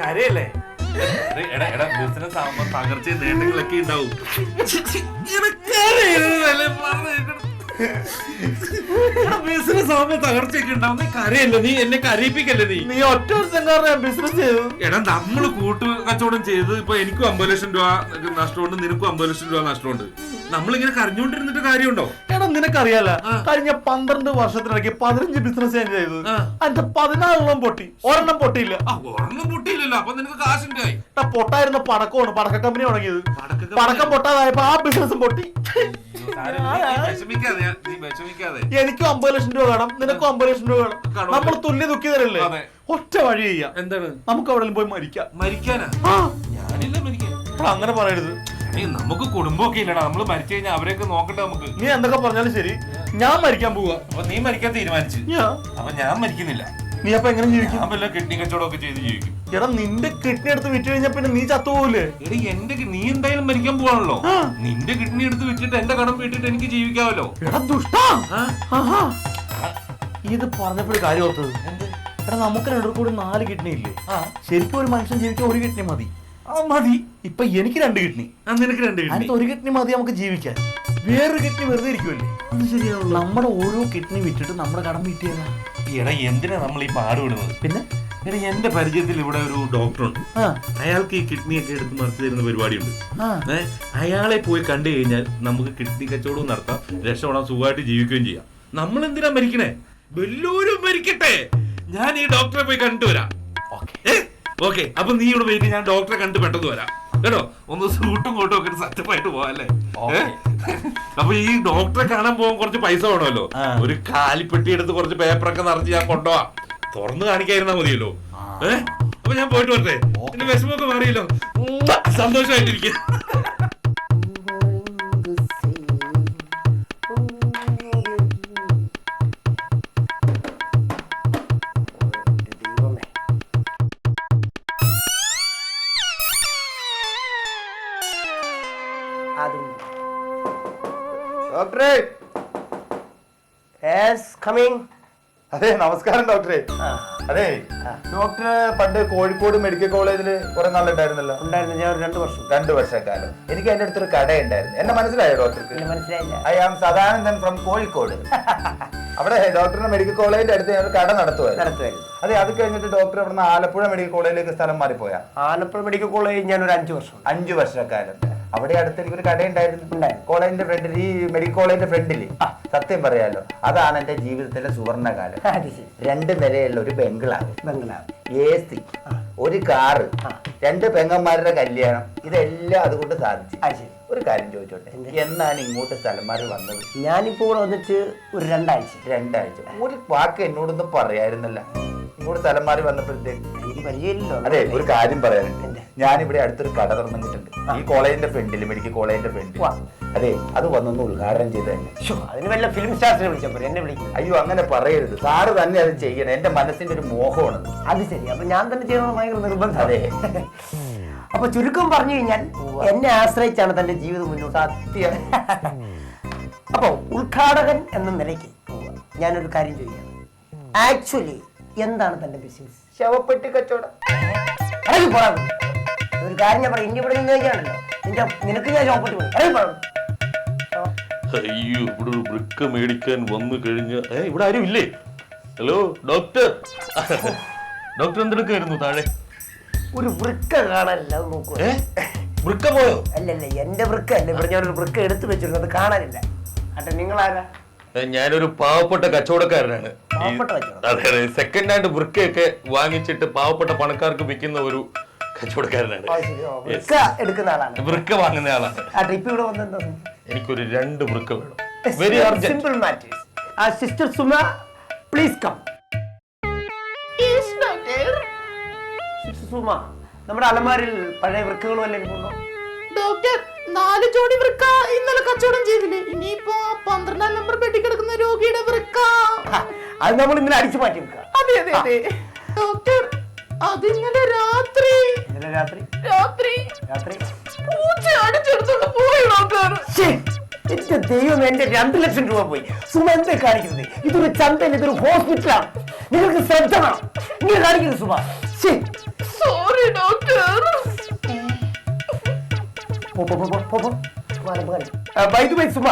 കരയല്ലേ? എടാ, എടാ എടാ ബിസിനസ് ആവുമ്പോ തകർച്ചയും നേട്ടങ്ങളൊക്കെ ഉണ്ടാവും. ബിസിനസ് ആവുമ്പോ തകർച്ചയൊക്കെ ഉണ്ടാവുന്ന കരയല്ലേ നീ? എന്നെ കരയിപ്പിക്കല്ലേ നീ? നീ ഒറ്റ കാരണം ബിസിനസ് ചെയ്തു. എടാ നമ്മൾ കൂട്ടു കച്ചവടം ചെയ്ത് ഇപ്പൊ എനിക്കും അമ്പത് ലക്ഷം രൂപ നഷ്ടമുണ്ട് നിനക്കും അമ്പത് ലക്ഷം രൂപ നഷ്ടമുണ്ട്. നമ്മളിങ്ങനെ കരഞ്ഞോണ്ടിരുന്നിട്ട് കാര്യമുണ്ടോ? എടാ നിനക്കറിയാല. കഴിഞ്ഞ പന്ത്രണ്ട് വർഷത്തിനിടയ്ക്ക് പതിനഞ്ച് ബിസിനസ് ഞാൻ ചെയ്തു ആ. അതിന്റെ പതിനാറെണ്ണം പൊട്ടി. ഒരെണ്ണം പൊട്ടിയില്ല. ഒരെണ്ണം പൊട്ടിയില്ലല്ലോ. അപ്പൊ നിനക്ക് കാശുണ്ടായി പൊട്ടായിരുന്ന പടക്കമാണ് പടക്ക കമ്പനി തുടങ്ങിയത്. പടക്കം പൊട്ടാതായപ്പോ ആ ബിസിനസ്സും പൊട്ടി. വിഷമിക്കാതെ. എനിക്കും അമ്പത് ലക്ഷം രൂപ വേണം. നിനക്കും അമ്പത് ലക്ഷം രൂപ വേണം. നമ്മൾ തുല്യ ദുഃഖിതരല്ലേ. ഒറ്റ വഴി ചെയ്യാം. എന്താണ്? നമുക്ക് അവിടെ പോയി മരിക്കാം. മരിക്കാനാ? ഞാനില്ല മരിക്കാൻ. അങ്ങനെ പറയരുത്. നമുക്ക് കുടുംബമൊക്കെ ഇല്ലടാ. നമ്മൾ മരിച്ചു കഴിഞ്ഞാൽ അവരെയൊക്കെ നോക്കട്ടെ നമുക്ക്. നീ എന്തൊക്കെ പറഞ്ഞാലും ശരി. ഞാൻ മരിക്കാൻ പോവാ. അപ്പൊ നീ മരിക്കാൻ തീരുമാനിച്ചു. അപ്പൊ ഞാൻ മരിക്കുന്നില്ല. നീ അപ്പൊ എങ്ങനെ ജീവിക്കും? ഞാൻ വല്ല കിഡ്നി കച്ചവടം ഒക്കെ ചെയ്ത് ജീവിക്കും. എടാ നിന്റെ കിഡ്നി എടുത്ത് വിറ്റ് കഴിഞ്ഞാ പിന്നെ നീ ചത്തുപോകൂലേ? എടി എന്റെ കി- നീ എന്തായാലും മരിക്കാൻ പോവാണല്ലോ. ആ. നിന്റെ കിഡ്നി എടുത്ത് വിറ്റിട്ട് എന്റെ കടം വീട്ടിട്ട് എനിക്ക് ജീവിക്കാമല്ലോ എടാ ദുഷ്ടാ! ആ? ആഹാ. ഇത് പറഞ്ഞപ്പോഴും കാര്യം ഓർത്തത്. എടാ നമുക്ക് രണ്ടു കൂടി നാല് കിഡ്നി ഇല്ലേ. ശരിക്കും ഒരു മനുഷ്യൻ ജീവിക്കാൻ ഒരു കിഡ്നി മതി. മതി. ഇപ്പൊ എനിക്ക് രണ്ട് കിഡ്നി. ആ, നിനക്ക് രണ്ട് കിഡ്നി. അതിനകത്ത് ഒരു കിഡ്നി മതി നമുക്ക് ജീവിക്കാൻ. വേറൊരു കിഡ്നി വെറുതെ ഇരിക്കുമല്ലേ നമ്മുടെ ഓരോ കിഡ്നി വിറ്റിട്ട് നമ്മുടെ കടം വീട്ടിയതാ. എടാ എന്തിനാ നമ്മൾ ഈ പാടുവിടുന്നത് പിന്നെ? എടാ എന്റെ പരിചയത്തിൽ ഇവിടെ ഒരു ഡോക്ടർ ഉണ്ട് അയാൾക്ക് ഈ കിഡ്നി ഒക്കെ എടുത്ത് മറിച്ച് തരുന്ന പരിപാടിയുണ്ട്. ആ. ഏ, അയാളെ പോയി കണ്ടു കഴിഞ്ഞാൽ നമുക്ക് കിഡ്നി കച്ചവടവും നടത്താം രക്ഷപ്പെടാൻ സുഖമായിട്ട് ജീവിക്കുകയും ചെയ്യാം. നമ്മൾ എന്തിനാ മരിക്കണേ? വല്ലൂരും മരിക്കട്ടെ. ഞാൻ ഈ ഡോക്ടറെ പോയി കണ്ടുവരാം. ഓക്കെ. ഓക്കെ അപ്പൊ നീ ഇവിടെ വെയിറ്റ് ഞാൻ ഡോക്ടറെ കണ്ട് പെട്ടെന്ന് വരാം. കേട്ടോ? ഒന്ന് സൂട്ടും കോട്ടും ഒക്കെ സത്യമായിട്ട് പോവാല്ലേ അപ്പൊ ഈ ഡോക്ടറെ കാണാൻ പോകാൻ കുറച്ച് പൈസ വേണമല്ലോ. ഒരു കാലിപ്പെട്ടി എടുത്ത് കുറച്ച് പേപ്പറൊക്കെ നിറച്ച് ഞാൻ കൊണ്ടുപോവാ. തുറന്നു കാണിക്കായിരുന്നാ മതിയല്ലോ. ഏഹ് അപ്പൊ ഞാൻ പോയിട്ട് വരട്ടെ? എന്റെ വിഷമൊക്കെ മാറിയല്ലോ. ഉം, ഡോക്ടറെ. കമ്മിങ് അതെ നമസ്കാരം ഡോക്ടറെ. അതെ ഡോക്ടർ പണ്ട് കോഴിക്കോട് മെഡിക്കൽ കോളേജിൽ കുറെ നാളുണ്ടായിരുന്നല്ലോ? ഉണ്ടായിരുന്നു ഞാൻ ഒരു രണ്ട് വർഷം. രണ്ടു വർഷക്കാലം. എനിക്ക് അതിന്റെ അടുത്തൊരു കട ഉണ്ടായിരുന്നു എന്നെ മനസ്സിലായോ ഡോക്ടർക്ക്? മനസ്സിലായില്ല. I am Sadanandan from Kozhikode. അവിടെ ഡോക്ടറിന്റെ മെഡിക്കൽ കോളേജിന്റെ അടുത്ത് ഞാൻ ഒരു കട നടത്തുമായിരുന്നു. നടത്തുമായിരുന്നു. അതെ അത് കഴിഞ്ഞിട്ട് ഡോക്ടർ ഇവിടുന്ന് ആലപ്പുഴ മെഡിക്കൽ കോളേജിലേക്ക് സ്ഥലം മാറിപ്പോയാ? ആലപ്പുഴ മെഡിക്കൽ കോളേജ് ഞാൻ ഒരു അഞ്ചു വർഷം. അഞ്ചു വർഷക്കാലം. അവിടെ അടുത്ത് എനിക്കൊരു കട ഉണ്ടായിരുന്നു. കോളേജിന്റെ ഫ്രണ്ടിൽ ഈ മെഡിക്കൽ കോളേജിന്റെ ഫ്രണ്ടിൽ സത്യം പറയാലോ അതാണ് എന്റെ ജീവിതത്തിലെ സുവർണകാലം. രണ്ട് നിലയുള്ള ഒരു ബംഗ്ലാവ്. ബംഗ്ലാവ്. എ സി ഒരു കാറ് രണ്ട് പെങ്ങന്മാരുടെ കല്യാണം. ഇതെല്ലാം അതുകൊണ്ട് സാധിച്ചു. ഒരു കാര്യം ചോദിച്ചോട്ടെ എന്നാണ് ഇങ്ങോട്ട് സ്ഥലം മാറി വന്നത്? ഞാനിപ്പോൾ ഇവിടെ വന്നിട്ട് ഒരു രണ്ടാഴ്ച. രണ്ടാഴ്ച. ഒരു വാക്ക് എന്നോടൊന്നും പറയായിരുന്നല്ല. ഇങ്ങോട്ട് സ്ഥലം മാറി വന്നപ്പോഴത്തേക്ക്. എനിക്ക് പരിചയമില്ലല്ലോ. അതെ ഒരു കാര്യം പറയാനുണ്ട്. ഇവിടെ അടുത്തൊരു കട തുറന്നിട്ടുണ്ട് ഈ കോളേജിന്റെ ഫ്രണ്ടിൽ മെഡിക്കൽ കോളേജിന്റെ ഫ്രണ്ട്. അതെ അത് വന്നൊന്ന് ഉദ്ഘാടനം ചെയ്ത്. തന്നെ ശ്ശോ, അതിന് വല്ല ഫിലിം സ്റ്റാർസിനെ വിളിച്ചാൽ പോരെ എന്നെ വിളിക്കും. അയ്യോ അങ്ങനെ പറയരുത്. സാറ് തന്നെ അത് ചെയ്യണം. എന്റെ മനസ്സിന്റെ ഒരു മോഹമാണ്. അത് ശരി അപ്പൊ ഞാൻ തന്നെ ചെയ്യണമെന്ന് ഭയങ്കര നിർബന്ധം. അതെ. അപ്പൊ ചുരുക്കം പറഞ്ഞു കഴിഞ്ഞാൽ എന്നെ ആശ്രയിച്ചാണ് തന്റെ ജീവിതം മുന്നോട്ട് സത്യം. അപ്പൊ ഉദ്ഘാടകൻ എന്ന നിലയ്ക്ക് ഞാനൊരു കാര്യം ചോദിക്കാം. ആക്ച്വലി എന്താണ് തന്റെ ബിസിനസ് ശവപ്പെട്ടി കച്ചവടം. ഇറങ്ങി പോകാം ഒരു കാര്യം ഞാൻ പറയാം. ഇനി ഇവിടെ നിന്ന് കഴിഞ്ഞാണല്ലോ നിന്റെ നിനക്ക് ഞാൻ ചോപ്പിട്ട് പോയി അയ്യോ ഇവിടെ ഒരു വൃക്ക മേടിക്കാൻ വന്നു കഴിഞ്ഞ ഏ ഇവിടെ ആരും ഇല്ലേ? ഹലോ ഡോക്ടർ ഡോക്ടർ എന്തെടുക്കായിരുന്നു താഴെ? ഒരു വൃക്ക കാണാനില്ല അത് നോക്കുക ഏ? വൃക്ക പോയോ? അല്ലല്ല എന്റെ വൃക്ക അല്ല. ഇവിടെ ഞാനൊരു വൃക്ക എടുത്തു വെച്ചിരുന്നു അത് കാണാനില്ല. അട്ടെ നിങ്ങളാരാ? ഏ, ഞാനൊരു പാവപ്പെട്ട കച്ചവടക്കാരനാണ്. ഈ- പാവപ്പെട്ട കച്ചവടം? അതെ അതെ സെക്കൻഡ് ഹാൻഡ് വൃക്കയൊക്കെ വാങ്ങിച്ചിട്ട് പാവപ്പെട്ട പണക്കാർക്ക് വിൽക്കുന്ന ഒരു കച്ചവടക്കാരനാണ്. വൃക്ക എടുക്കുന്ന ആളാണ്. വൃക്ക വാങ്ങുന്ന ആളാണ്. ആ ട്രിപ്പ് ഇവിടെ വന്നെന്താ എനിക്കൊരു രണ്ട് വൃക്ക വേണം. വെരി അർജന്റ് സിമ്പിൾ മാറ്റേഴ്സ് ആ sister Suma please come sister Suma നമ്മുടെ അലമാരിൽ പഴയ വൃക്കകളും ഇരിപ്പുണ്ടോ? ഡോക്ടർ നാല് ജോഡി വൃക്ക ഇന്നലെ കച്ചവടം ചെയ്തില്ലേ? ഇനിയിപ്പോ ആ പന്ത്രണ്ടാം നമ്പർ പെട്ടി കിടക്കുന്ന രോഗിയുടെ വൃക്ക. അത് നമ്മൾ ഇന്നലെ അടിച്ചു മാറ്റി വെക്കുക അതെ അതെ അതെ. ഡോക്ടർ അത് ഇന്നലെ രാത്രി. ഇന്നലെ രാത്രി? രാത്രി. രാത്രി? പൂച്ച അടിച്ചെടുത്തോണ്ട് പോയി എന്റെ ദൈവം എന്റെ രണ്ട് ലക്ഷം രൂപ പോയി. സുമ എന്താ കാണിക്കുന്നത്? ഇതൊരു ചന്ത ഇതൊരു ഹോസ്പിറ്റലാണ് നിങ്ങൾക്ക് ശ്രദ്ധ വേണം. ഇങ്ങനെ കാണിക്കുന്നു സുമ. സോറി ഡോക്ടർ സുമ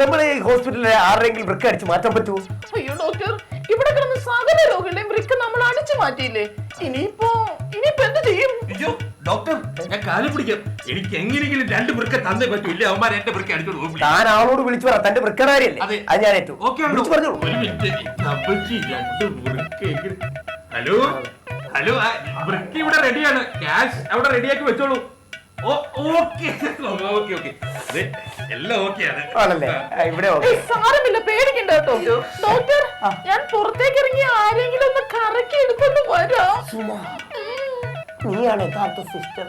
നമ്മളെ ഹോസ്പിറ്റലിലെ ആരുടെയെങ്കിലും വൃക്ക അടിച്ച് മാറ്റാൻ പറ്റുമോ? അയ്യോ ഡോക്ടർ ഇവിടെ കിടന്ന് സകല രോഗികളുടെയും വൃക്ക നമ്മൾ അടിച്ചു മാറ്റിയില്ലേ? ഇനിയിപ്പോ ഇനിയിപ്പോ എന്ത് ചെയ്യും? അയ്യോ ഡോക്ടർ ഞാൻ കാലം പിടിക്കാം. എനിക്ക് എങ്ങനെയെങ്കിലും രണ്ട് വൃക്ക തന്നേ പറ്റൂ. ഇല്ല അവന്മാർ എന്റെ വൃക്ക അടിച്ചോണ്ട് പോകും താൻ ആളോട് വിളിച്ചു പറ തന്റെ വൃക്കനാരിയല്ലേ? അതെ. അത് ഞാൻ ഏറ്റു. ഓക്കെ വിളിച്ചു പറഞ്ഞോളൂ. ഹലോ? ഹലോ ആ, വൃക്ക ഇവിടെ റെഡിയാണ് ക്യാഷ് അവിടെ റെഡിയാക്കി വെച്ചോളൂ. ഓ ഓക്കെ. Okay okay. എല്ലാം ഓക്കെയാണ് ആണല്ലേ? ആ, ഇവിടെ ഓക്കെ ഏയ്, സാരമില്ല പേടിക്കണ്ട കേട്ടോ ഡോക്ടർ ഞാൻ പുറത്തേക്ക് ഇറങ്ങി ആരെങ്കിലും ഒന്ന് കറക്കി എടുക്കൊണ്ട് വരാം. നീയാണ് യഥാർത്ഥ സിസ്റ്റർ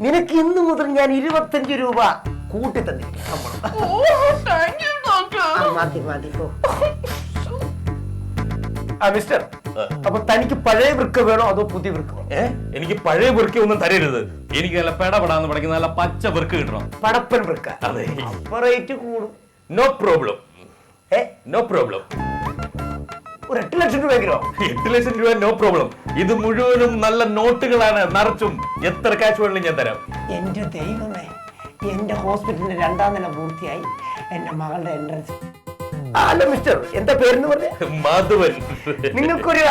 നിനക്ക് ഇന്ന് മുതൽ ഞാൻ ഇരുപത്തഞ്ച് രൂപ കൂട്ടി തന്നെ ശമ്പളം. ഓ താങ്ക് യു ഡോക്ടർ ആ, മതി മതി പോ. ആ മിസ്റ്റർ അപ്പൊ തനിക്ക് പഴയ വൃക്ക വേണോ അതോ പുതിയ വൃക്ക ഏ? എനിക്ക് പഴയ വൃക്ക ഒന്നും തരരുത്. എനിക്ക് നല്ല പെടപെടാന്ന് പഠിക്കുന്ന നല്ല പച്ച വൃക്ക കിട്ടണം. പടപ്പൻ വൃക്ക. അതെ. അപ്പൊ റേറ്റ് കൂടും. നോ പ്രോബ്ലം ഏ? നോ പ്രോബ്ലം ഒരു എട്ട് ലക്ഷം രൂപയെങ്കിലോ എട്ട് ലക്ഷം രൂപ നോ പ്രോബ്ലം ഇത് മുഴുവനും നല്ല നോട്ടുകളാണ് നിറച്ചും. എത്ര കാശ് വേണമെങ്കിലും ഞാൻ തരാം. എന്റെ ദൈവമേ എന്റെ ഹോസ്പിറ്റലിന്റെ രണ്ടാം നില പൂർത്തിയായി. എന്റെ മകളുടെ എൻട്രൻസ് ഹലോ മിസ്റ്റർ എന്താ പേരെന്ന് പറഞ്ഞേ? മാധവൻ. നിങ്ങൾക്കൊരു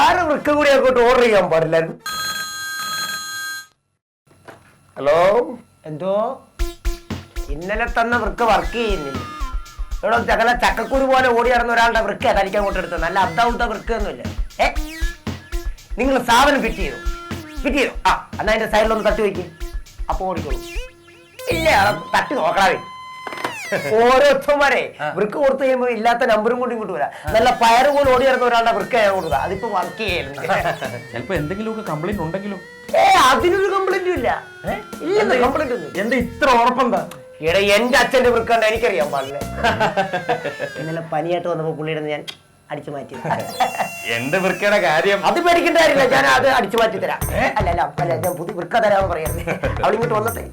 ആറ് വൃക്ക കൂടി അങ്ങോട്ട് ഓർഡർ ചെയ്യാൻ പാടില്ലായിരുന്നു. ഹലോ? എന്തോ? ഇന്നലെ തന്ന വൃക്ക വർക്ക് ചെയ്യുന്നില്ല. ഇവിടെ ചകല ചക്കക്കുരു പോലെ ഓടി നടന്ന ഒരാളുടെ വൃക്ക തനിക്ക് അങ്ങോട്ട് എടുത്തത്? നല്ല അബ്ദാവുത്ത വൃക്ക ഒന്നുമില്ല ഏ? നിങ്ങൾ സാധനം ഫിറ്റ് ചെയ്തു? ഫിറ്റ് ചെയ്തു? ആ എന്നാ അതിന്റെ സൈഡിലൊന്ന് തട്ടി വയ്ക്കും അപ്പൊ ഓടിക്കോളൂ. ഇല്ല തട്ടി നോക്കണേ ഓരോരുത്തന്മാരെ വൃക്ക് കൊടുത്തു കഴിയുമ്പോൾ ഇല്ലാത്ത നമ്പറും കൊണ്ട് ഇങ്ങോട്ട് വരാം. നല്ല പയറ് പോലെ ഓടി ഇറങ്ങുന്ന ഒരാളുടെ വൃക്ക ഞാൻ കൊടുക്കുക അതിപ്പോ വർക്ക് ചെയ്യലുണ്ട് ചിലപ്പോ എന്തെങ്കിലുമൊക്കെ കംപ്ലൈന്റ് ഉണ്ടെങ്കിലും? ഏ അതിനൊരു കംപ്ലൈന്റും ഇല്ല. കംപ്ലൈന്റ് ഒന്നും എന്താ ഇത്ര ഉറപ്പെന്താ ഇവിടെ എന്റെ അച്ഛന്റെ വൃക്കണ്ട എനിക്കറിയാൻ പാടില്ല. ഇന്നലെ പനിയായിട്ട് വന്നപ്പോ പുള്ളിയുടെ ഞാൻ അടിച്ചു മാറ്റി. എന്റെ വൃക്കയുടെ കാര്യം. അത് പേടിക്കേണ്ട കാര്യമില്ല. ഞാൻ അത് അടിച്ചു മാറ്റി തരാം. അല്ല അല്ല ഞാൻ പുതിയ വൃക്ക തരാമെന്ന് പറയാം. അവളിങ്ങോട്ട് വന്നിട്ടേ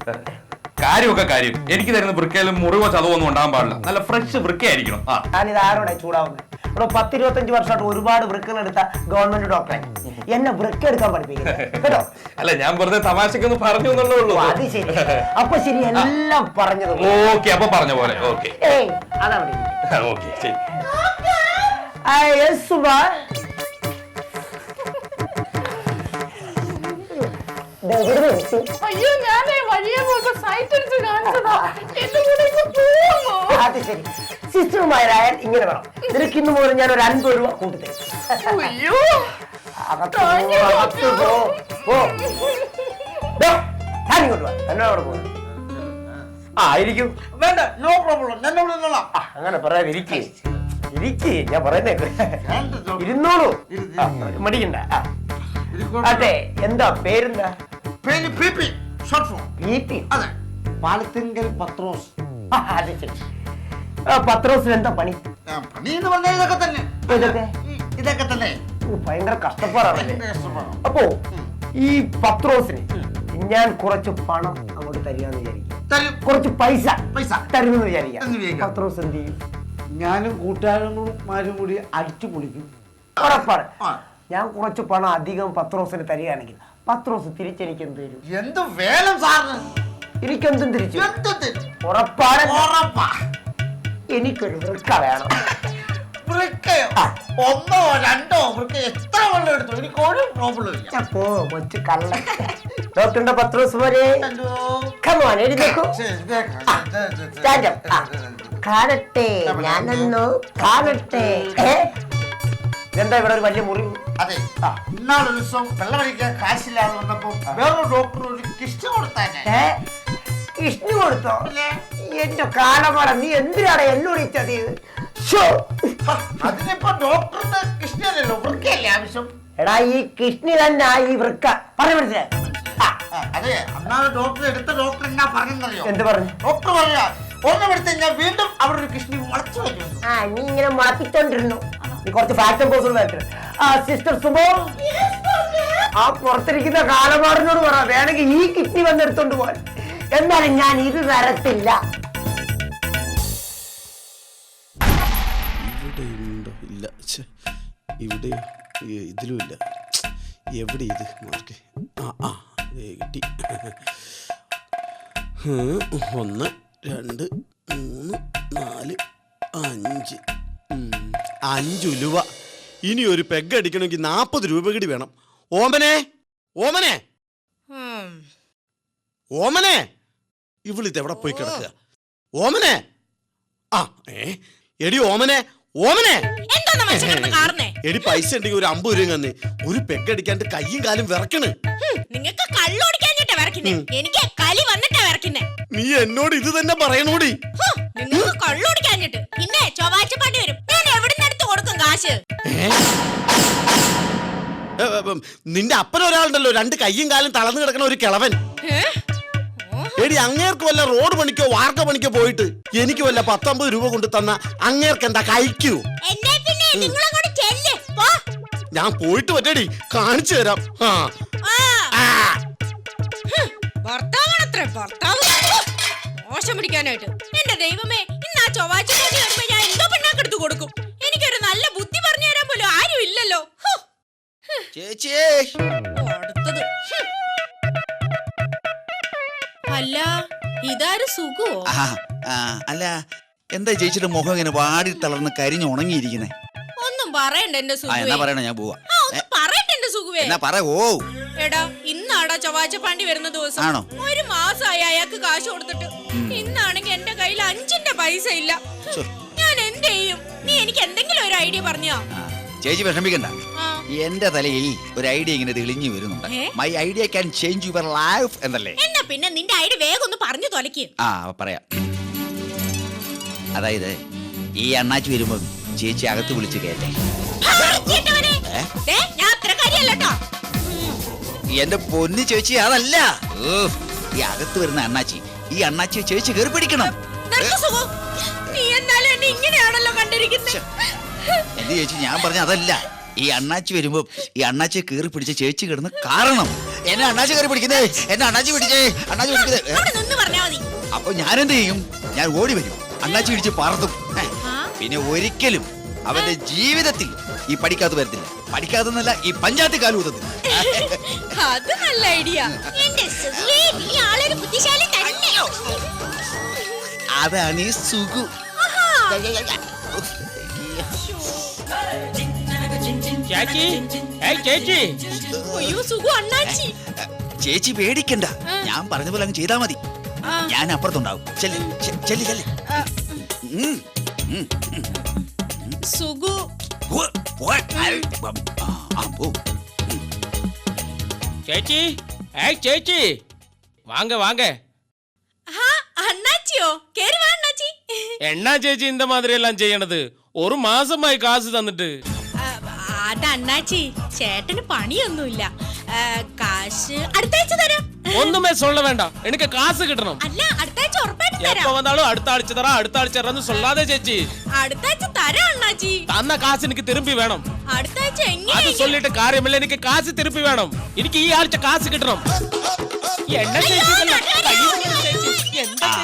കാര്യമൊക്കെ കാര്യം. എനിക്ക് തരുന്ന വൃക്കയിലും മുറിവോ ചതവോ ഒന്നും ഉണ്ടാകാൻ പാടില്ല. നല്ല ഫ്രഷ് വൃക്കയായിരിക്കണം. ആ. ഞാനിത് ആരോടെ ചൂടാവുന്നത്? ഇവിടെ പത്തിരുപത്തഞ്ച് വർഷമായിട്ട് ഒരുപാട് വൃക്കകൾ എടുത്ത ഗവൺമെന്റ് ഡോക്ടറെ എന്നെ വൃക്ക എടുക്കാൻ പഠിപ്പിക്കുന്നത്. കേട്ടോ? അല്ല ഞാൻ വെറുതെ തമാശക്കൊന്ന് പറഞ്ഞു എന്നുള്ളേ ഉള്ളൂ. അത് ശരി. അപ്പൊ ശരി എല്ലാം പറഞ്ഞത് ഓക്കെ അപ്പൊ പറഞ്ഞ പോലെ. ഓക്കെ. ഏയ് അതവിടെ ഓക്കെ ശരി. ആ, yes, സുബാ. അയ്യോ ഞാനേ വഴിയെ പോയപ്പോ സൈറ്റ് അടിച്ച് കാണിച്ചതാ. എന്റെ കൂടെ ഇപ്പൊ പോകുന്നു അത് ശരി. സിസ്റ്റർമാരായാൽ ഇങ്ങനെ വേണം നിനക്ക് ഇന്ന് മുതൽ ഞാൻ ഒരു അൻപത് രൂപ കൂട്ടിത്തരും അയ്യോ. അകത്ത് Thank you, പോ, അകത്ത് പോ. പോ. ദേ, ഞാൻ ഇങ്ങോട്ട് വാ. എന്നോട് പോ. ആ ഇരിക്കും. വേണ്ട നോ പ്രോബ്ലം ഞാൻ ഇവിടെ നിന്നോളാം. ആ, അങ്ങനെ പറയാതെ ഇരിക്കേ. ഇരിക്കേ. ഞാൻ പറയുന്നേ ഇരുന്നോളൂ. ആ, മടിക്കണ്ട. ആ. അതെ എന്താ പേരെന്താ? അതെ. പാലത്തിങ്കൽ പത്രോസ്. അത് ശരി. ആ, പത്രോസിന് എന്താ പണി? ആ, പണി എന്ന് പറഞ്ഞാൽ ഇതൊക്കെ തന്നെ. ഇതൊക്കെ? ഇതൊക്കെ തന്നെ. ഓ, ഭയങ്കര കഷ്ടപ്പാടാണല്ലേ? ഭയങ്കര. അപ്പോ ഈ പത്രോസിന് ഞാൻ കുറച്ച് പണം അങ്ങോട്ട് തരികയെന്ന് വിചാരിക്കും. തരും. കുറച്ച് പൈസ പൈസ. തരുമെന്ന് വിചാരിക്കാം. വിചാരിക്കാം. പത്രോസ് എന്ത് ചെയ്യും? ഞാനും കൂട്ടുകാരന്മാരും കൂടി അടിച്ചു പൊളിക്കും. ഉറപ്പാണ്. ആ. ഞാൻ കുറച്ച് പണം അധികം പത്രോസിന് തരികയാണെങ്കിൽ പത്രോസ് തിരിച്ചെനിക്ക് എന്ത് തരും എന്ത് വേലം സാറിന്? എനിക്കെന്തും തിരിച്ചു. എന്ത് തരും ഉറപ്പാണ്. ഉറപ്പാ. എനിക്കൊരു വൃക്ക വേണം. വൃക്കയോ? ഒന്നോ രണ്ടോ വൃക്ക എത്ര വെള്ളം എടുത്തു? എനിക്ക് ഒരു പ്രോബ്ലം ഇല്ല. പോ കൊച്ചു കള്ള ഡോക്ടറിന്റെ പത്രോസ് വരെ ഹലോ കമോൻ എഴുന്നേക്കൂ സ്റ്റാൻഡ് അപ്പ്. ആ, കാണട്ടെ ഞാനൊന്നു കാണട്ടെ. ഏ? ഇതെന്താ ഇവിടെ ഒരു വലിയ മുറി? അതെ. ഇന്നാളൊരു ദിവസം വെള്ളമടിക്കാൻ കാശില്ലാതെ വന്നപ്പോ വേറൊരു ഡോക്ടർ ഒരു കിസ്റ്റ് കൊടുത്താനെ. ഏ? വിഷ്ണു കൊടുത്തോ? എന്റെ കാലമാട നീ എന്തിനാണ് എന്നോട് ഈ ശ്ശോ. അതിനിപ്പോ ഡോക്ടറിന്റെ കിഷ്ണല്ലോ വൃക്കയല്ലേ ആവശ്യം? എടാ ഈ കൃഷ്ണി തന്നെ ഈ വൃക്ക. പറഞ്ഞു മനസ്സിലായി? ആ, ആ, അതെ. അന്നാണ് ഡോക്ടർ എടുത്ത ഡോക്ടർ എന്നാ പറഞ്ഞെന്നറിയോ? എന്ത് പറഞ്ഞു? ഡോക്ടർ പറയാ ഒന്നും എടുത്ത് കഴിഞ്ഞാൽ വീണ്ടും അവിടെ ഒരു കിഷ്ണി മുളച്ചു വരുന്നു ആ നീ ഇങ്ങനെ മുളപ്പിച്ചോണ്ടിരുന്നു കുറച്ച് ഫാക്ടർ കോഴ്സ് ആ സിസ്റ്റർ സുമോ ആ പുറത്തിരിക്കുന്ന കാലമാറിനോട് പറ വേണമെങ്കിൽ ഈ കിഡ്നി വന്നെടുത്തോണ്ട് പോവാൻ. എന്നാലും ഞാൻ ഇത് തരത്തില്ല. ഇല്ല. ഇവിടെ ഇതിലുമില്ല എവിടെ ഇത്? മാർക്ക്. ആ ആ ദേ കിട്ടി. ഒന്ന് രണ്ട് മൂന്ന് നാല് അഞ്ച്. ഉം, അഞ്ച് ഇനി ഒരു പെഗ് അടിക്കണമെങ്കിൽ നാൽപ്പത് രൂപ കൂടി വേണം. ഓമനെ ഓമനെ. ഓമനെ. ഇവളിത് എവിടെ പോയി കിടക്കുക? ഓമനെ. ആ ഏ എടി ഓമനെ ഓമനെ. എടി പൈസ ഉണ്ടെങ്കിൽ ഒരു അമ്പത് രൂപ തന്നെ. ഒരു പെഗ് അടിക്കാണ്ട് കയ്യും കാലും വിറക്കണ്. കള്ളോടിക്കാഞ്ഞിട്ടാ വരക്കുന്നേ എനിക്ക് കലി വന്നിട്ടാ നീ എന്നോട് ഇത് തന്നെ പറയണോടി. നിങ്ങൾക്ക് കള്ളോടിക്കാഞ്ഞിട്ട് നിന്റെ അപ്പൻ ഒരാളുണ്ടല്ലോ രണ്ട് കയ്യും കാലും തളർന്നു കിടക്കണ ഒരു കിളവൻ? എടി അങ്ങേർക്ക് വല്ല റോഡ് പണിക്കോ വാർക്ക പണിക്കോ പോയിട്ട് എനിക്ക് വല്ല പത്തൊമ്പത് രൂപ കൊണ്ട് തന്ന അങ്ങേർക്ക് എന്താ കഴിക്കൂ? ഞാൻ പോയിട്ട് പറ്റടി കാണിച്ചു തരാം. മോശം പിടിക്കാനായിട്ട്. എന്റെ ദൈവമേ ഇന്ന് ആ ചൊവ്വാഴ്ച ഞാൻ എന്തോ പിണ്ണാക്കെടുത്ത് കൊടുക്കും. എനിക്കൊരു നല്ല ബുദ്ധി ഇല്ലല്ലോ. ചേച്ചിയേ അടുത്തത്. അല്ല ഇതാരും സുഖോ? അല്ല എന്താ ചേച്ചിയുടെ മുഖം ഇങ്ങനെ വാടി തളർന്ന് കരിഞ്ഞു ഉണങ്ങിയിരിക്കുന്നേ? ഒന്നും പറയണ്ട എന്റെ എന്നാ പറയണ ഞാൻ പോവാ. പറയണ്ട എന്റെ സുഖുവേ. എന്നാ പറ ഓ. എടാ ഇന്നാടാ വരുന്ന ദിവസം. ആണോ? ഒരു മാസമായി അയാൾക്ക് കാശ് കൊടുത്തിട്ട്. ഇന്നാണെങ്കിൽ എന്റെ കയ്യിൽ അഞ്ചിന്റെ പൈസ ഇല്ല. ഞാൻ എന്ത് ചെയ്യും? നീ എനിക്ക് എന്തെങ്കിലും ഒരു ഐഡിയ പറഞ്ഞോ? ചേച്ചി വിഷമിക്കണ്ട. എന്റെ തലയിൽ ഒരു ഐഡിയ ഇങ്ങനെ തെളിഞ്ഞു വരുന്നുണ്ട്. My idea can change your life എന്നല്ലേ? എന്നാ പിന്നെ നിന്റെ ഐഡിയ വേഗം ഒന്ന് പറഞ്ഞു തൊലക്ക് ആ പറയാം. അതായത് ഈ അണ്ണാച്ചി വരുമ്പോ ചേച്ചി അകത്ത് വിളിച്ച് കേട്ടേ. എന്റെ പൊന്നു ചേച്ചി അതല്ല. ഈ അകത്ത് വരുന്ന അണ്ണാച്ചി ഈ അണ്ണാച്ചിയെ ചേച്ചി കയറി പിടിക്കണം. നീ എന്നാലും എന്നെ ഇങ്ങനെയാണല്ലോ കണ്ടിരിക്കുന്നത് എന്റെ ചേച്ചി ഞാൻ പറഞ്ഞ അതല്ല. ഈ അണ്ണാച്ചി വരുമ്പോ ഈ അണ്ണാച്ചിയെ കീറി പിടിച്ച് ചേച്ചി കിടന്ന് കാരണം എന്നെ അണ്ണാച്ചി കയറി പിടിക്കുന്നേ. എന്നെ അണ്ണാച്ചി പിടിച്ചേ. അണ്ണാച്ചി പിടിക്കുന്നേ. ഏ? അവിടെ നിന്ന് പറഞ്ഞാ മതി. അപ്പൊ ഞാൻ എന്ത് ചെയ്യും? ഞാൻ ഓടി വരും. അണ്ണാച്ചി പിടിച്ച് പറത്തും പിന്നെ ഒരിക്കലും അവന്റെ ജീവിതത്തിൽ ഈ പഠിക്കാത്ത വരത്തില്ല. പഠിക്കാതെന്നല്ല ഈ പഞ്ചായത്ത് കാലൂതത്തില്ല അത് നല്ല ഐഡിയ. എന്റെ സുഖേ നീ ആളൊരു ബുദ്ധിശാലി തന്നെ. അതാണ് ഈ സുഖു. ചേച്ചി? ഏയ് ചേച്ചി. അയ്യോ സുഖു അണ്ണാച്ചി. ചേച്ചി പേടിക്കണ്ട. ഞാൻ പറഞ്ഞ പോലെ അങ്ങ് ചെയ്താ മതി. ഞാൻ അപ്പുറത്തുണ്ടാവും. ചെല്ലി ചെല്ലി ചെല്ലി. സുഖു. ചേച്ചി ഏയ് ചേച്ചി. വാങ്ങ വാങ്ങ. അണ്ണാച്ചിയോ കേറി വാ അണ്ണാച്ചി என்ன ചേച്ചി இந்த மாதிரி எல்லாம் ചെയ്യണത് ഒരു മാസമായി കാശ് തന്നിട്ട് ആ, അത് അണ്ണാച്ചി ചേട്ടന് പണിയൊന്നുമില്ല ആ, കാശ് അടുത്ത ആഴ്ച തരാം ഒന്നുമേ சொல்ல വേണ്ട എനിക്ക് കാശ് കിട്ടണം അല്ല അടുത്ത ആഴ്ച ഉറപ്പായിട്ടും എപ്പോ തരാം വന്നാലും അടുത്ത ആഴ്ച തരാ അടുത്ത ആഴ്ച തരാന്ന് சொல்லாதே ചേച്ചി അടുത്ത ആഴ്ച തരാം അണ്ണാച്ചി തന്ന കാശ് എനിക്ക് തിരുമ്പി വേണം അടുത്ത ആഴ്ച അത് എങ്ങനെ சொல்லிட்டு കാര്യമില്ല എനിക്ക് കാശ് തിരുപ്പി വേണം എനിക്ക് ഈ ആഴ്ച കാശ് കിട്ടണം എന്നാ ചേച്ചി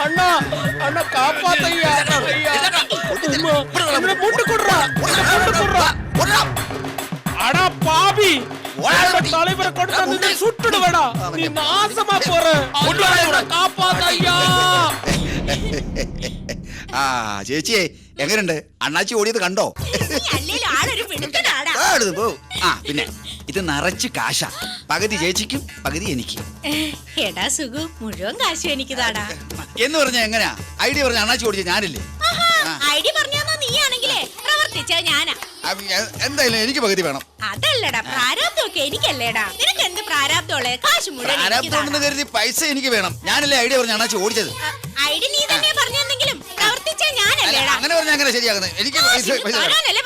அண்ணா அண்ணா காப்பாத்தையா ஐயா அம்மா, என்னோட முட்டு குடுறா என்னோட முட்டு குடுறா ഓടാ. அடா பாவி ஓடாத என்னோட பாட்டி. தலைவரை கொண்டு வந்து நீ சுட்டுடுவேடா நீ நாசமா போற கொண்டு வாடா இவனை. காப்பாத்தையா ആ ചേച്ചിയെ എങ്ങനെയുണ്ട് അണ്ണാച്ചി ഓടിയത് കണ്ടോ നീ അല്ലേലും ആളൊരു പിടുത്തനാടാ ആ, എടുത്ത് പോ ആ പിന്നെ ഇത് നിറച്ച് കാശാ. പകുതി ചേച്ചിക്കും പകുതി എനിക്ക്. എടാ സുഖു മുഴുവൻ കാശും എനിക്ക് താടാ എന്ന് പറഞ്ഞ എങ്ങനെയാ ഐഡിയ പറഞ്ഞ അണാച്ചു ഓടിച്ച ഞാനില്ലേ? ഐഡിയ പറഞ്ഞാ നീ ആണെങ്കിലേ പ്രവർത്തിച്ച ഞാനാ. എന്തായാലും എനിക്ക് പകുതി വേണം. അതല്ലടാ പ്രാരാബ്ദമൊക്കെ എനിക്കല്ലേടാ. നിനക്ക് എന്ത് പ്രാരാബ്ദമുള്ളേ കാശ് മുഴുവൻ. കരുതി പൈസ എനിക്ക് വേണം. ഞാനല്ലേ ഐഡിയ പറഞ്ഞ അണ്ണാച്ചി ഓടിച്ചത്? ഐഡിയ ഐഡി നീ തന്നെ അങ്ങനെ പറഞ്ഞാൽ അങ്ങനെ ശരിയാകുന്നത് എനിക്ക് പൈസ പൈസ പറഞ്ഞെ? അല്ല,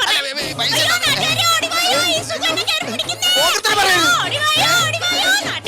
പൈസ അയ്യോ, വേണം. നാട്ടുകാരെ ഓടി വായോ, ഈ സുഖം കയറി പിടിക്കുന്നേ. ഓർത്തിട്ട് പറയരുത്. ഓടി വായോ, ഓടി വായോ, നാട്ടുകാരെ